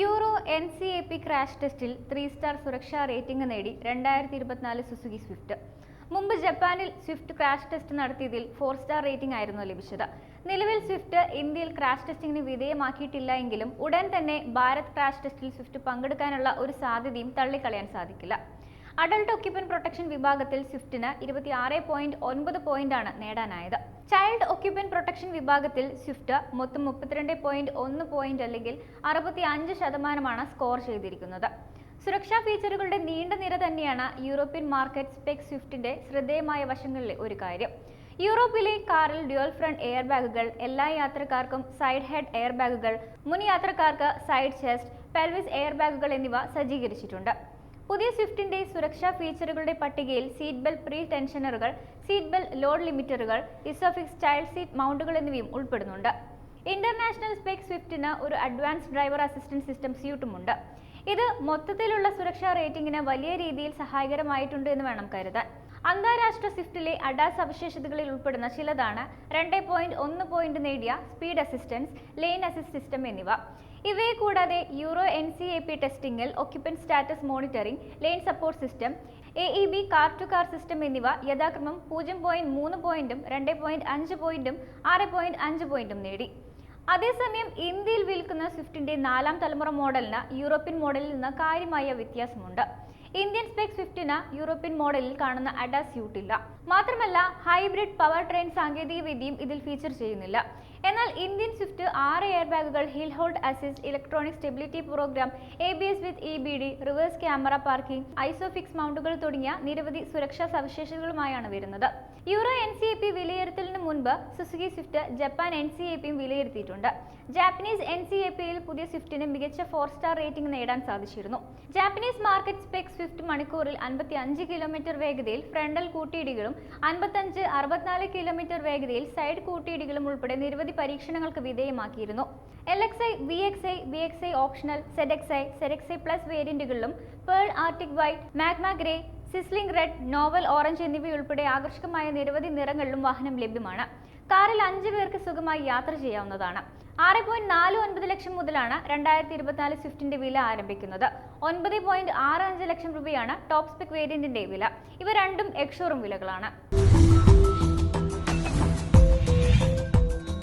Euro N C A P crash ടെസ്റ്റിൽ three star സുരക്ഷാ rating നേടി രണ്ടായിരത്തി ഇരുപത്തിനാല് സുസുക്കി സ്വിഫ്റ്റ്. മുമ്പ് ജപ്പാനിൽ സ്വിഫ്റ്റ് ക്രാഷ് ടെസ്റ്റ് നടത്തിയതിൽ ഫോർ സ്റ്റാർ റേറ്റിംഗ് ആയിരുന്നു ലഭിച്ചത്. നിലവിൽ സ്വിഫ്റ്റ് ഇന്ത്യയിൽ ക്രാഷ് ടെസ്റ്റിംഗിന് വിധേയമാക്കിയിട്ടില്ല എങ്കിലും ഉടൻ തന്നെ ഭാരത് ക്രാഷ് ടെസ്റ്റിൽ സ്വിഫ്റ്റ് പങ്കെടുക്കാനുള്ള ഒരു സാധ്യതയും തള്ളിക്കളയാൻ സാധിക്കില്ല. അഡൾട്ട് ഒക്യുപ്പൻ പ്രൊട്ടക്ഷൻ വിഭാഗത്തിൽ സ്വിഫ്റ്റിന് ഇരുപത്തിയാറ് പോയിന്റ് ഒൻപത് പോയിന്റാണ് നേടാനായത്. ചൈൽഡ് ഒക്യുപ്പൻ പ്രൊട്ടക്ഷൻ വിഭാഗത്തിൽ സ്വിഫ്റ്റ് മൊത്തം മുപ്പത്തിരണ്ട് പോയിന്റ് ഒന്ന് പോയിന്റ് അല്ലെങ്കിൽ അറുപത്തി അഞ്ച് ശതമാനമാണ് സ്കോർ ചെയ്തിരിക്കുന്നത്. സുരക്ഷാ ഫീച്ചറുകളുടെ നീണ്ട നിര തന്നെയാണ് യൂറോപ്യൻ മാർക്കറ്റ് സ്പെക് സ്വിഫ്റ്റിന്റെ ശ്രദ്ധേയമായ വശങ്ങളിലെ ഒരു കാര്യം. യൂറോപ്പിലെ കാറിൽ ഡ്യുവൽ ഫ്രണ്ട് എയർ ബാഗുകൾ എല്ലാ യാത്രക്കാർക്കും സൈഡ് ഹെഡ് എയർ ബാഗുകൾ മുൻ യാത്രക്കാർക്ക് സൈഡ് ചെസ്റ്റ് പെൽവിസ് എയർ ബാഗുകൾ എന്നിവ സജ്ജീകരിച്ചിട്ടുണ്ട്. പുതിയ സ്വിഫ്റ്റിന്റെ സുരക്ഷാ ഫീച്ചറുകളുടെ പട്ടികയിൽ സീറ്റ് ബെൽറ്റ് പ്രീ ടെൻഷനറുകൾ സീറ്റ് ബെൽറ്റ് ലോഡ് ലിമിറ്ററുകൾ ഇസോഫിക്സ് ചൈൽഡ് സീറ്റ് മൗണ്ടുകൾ എന്നിവയും ഉൾപ്പെടുന്നുണ്ട്. ഇന്റർനാഷണൽ സ്പെക് സ്വിഫ്റ്റിന് ഒരു അഡ്വാൻസ് ഡ്രൈവർ അസിസ്റ്റൻസ് സിസ്റ്റം സ്യൂട്ടുമുണ്ട്. ഇത് മൊത്തത്തിലുള്ള സുരക്ഷാ റേറ്റിംഗിന് വലിയ രീതിയിൽ സഹായകരമായിട്ടുണ്ട് എന്ന് വേണം കരുതാൻ. അന്താരാഷ്ട്ര സ്വിഫ്റ്റിലെ അഡാ സവിശേഷതകളിൽ ഉൾപ്പെടുന്ന ചിലതാണ് രണ്ട് പോയിന്റ് ഒന്ന് പോയിന്റ് നേടിയ speed assistance lane assist system എന്നിവ. ഇവയെ കൂടാതെ Euro N C A P ടെസ്റ്റിംഗിൽ occupant status monitoring lane support system A E B car to car system എന്നിവ യഥാക്രമം പൂജ്യം പോയിന്റ് മൂന്ന് പോയിന്റും രണ്ട് പോയിന്റ് അഞ്ച് പോയിന്റും ആറ് പോയിന്റ് അഞ്ച് പോയിന്റും നേടി. അതേസമയം ഇന്ത്യയിൽ വിൽക്കുന്ന സ്വിഫ്റ്റിന്റെ നാലാം തലമുറ മോഡലിന് യൂറോപ്യൻ മോഡലിൽ നിന്ന് കാര്യമായ വ്യത്യാസമുണ്ട്. ഇന്ത്യൻ സ്പെക് സ്വിഫ്റ്റിന് യൂറോപ്യൻ മോഡലിൽ കാണുന്ന അഡാസ് സ്യൂട്ടില്ല മാത്രമല്ല ഹൈബ്രിഡ് പവർ ട്രെയിൻ സാങ്കേതിക വിദ്യയും ഇതിൽ ഫീച്ചർ ചെയ്യുന്നില്ല. എന്നാൽ ഇന്ത്യൻ സ്വിഫ്റ്റ് ആറ് എയർ ബാഗുകൾ hill hold assist electronic stability programme A B S with E B D reverse camera parking Isofix മൗണ്ടുകൾ തുടങ്ങിയ നിരവധി സുരക്ഷാ സവിശേഷതകളുമായാണ് വരുന്നത്. Euro N C A P വിലയിരുത്തലിന് മുൻപ് Suzuki Swift Japan N C A പിയും വിലയിരുത്തിയിട്ടുണ്ട്. ജാപ്പനീസ് എൻ സി എ പിയിൽ പുതിയ സ്വിഫ്റ്റിന് മികച്ച ഫോർ സ്റ്റാർ റേറ്റിംഗ് നേടാൻ സാധിച്ചിരുന്നു. ജാപ്പനീസ് മാർക്കറ്റ് സ്പെക് സ്വിഫ്റ്റ് മണിക്കൂറിൽ അൻപത്തി അഞ്ച് കിലോമീറ്റർ വേഗതയിൽ ഫ്രണ്ടൽ കൂട്ടിയിടികളും അൻപത്തഞ്ച് അറുപത്തിനാല് കിലോമീറ്റർ വേഗതയിൽ സൈഡ് കൂട്ടിയിടികളും ഉൾപ്പെടെ നിരവധി പരീക്ഷണങ്ങൾക്ക് വിധേയമാക്കിയിരുന്നു. L X I V X I V X I optional Z X I Z X I plus വേരിയന്റുകളിലും pearl arctic white magma grey sizzling red novel orange എന്നിവയുൾപ്പെടെ ആകർഷകമായ നിരവധി നിറങ്ങളിലും വാഹനം ലഭ്യമാണ്. കാറിൽ അഞ്ച് പേർക്ക് സുഖമായി യാത്ര ചെയ്യാവുന്നതാണ്. ആറ് പോയിന്റ് നാല് ഒൻപത് ലക്ഷം മുതലാണ് രണ്ടായിരത്തി ഇരുപത്തിനാല് സ്വിഫ്റ്റിന്റെ വില ആരംഭിക്കുന്നത്. ഒൻപത് പോയിന്റ് ആറ് അഞ്ച് ലക്ഷം രൂപയാണ് ടോപ്പ് സ്പെക് വേരിയന്റിന്റെ വില. ഇവ രണ്ടും എക്സോറും വിലകളാണ്.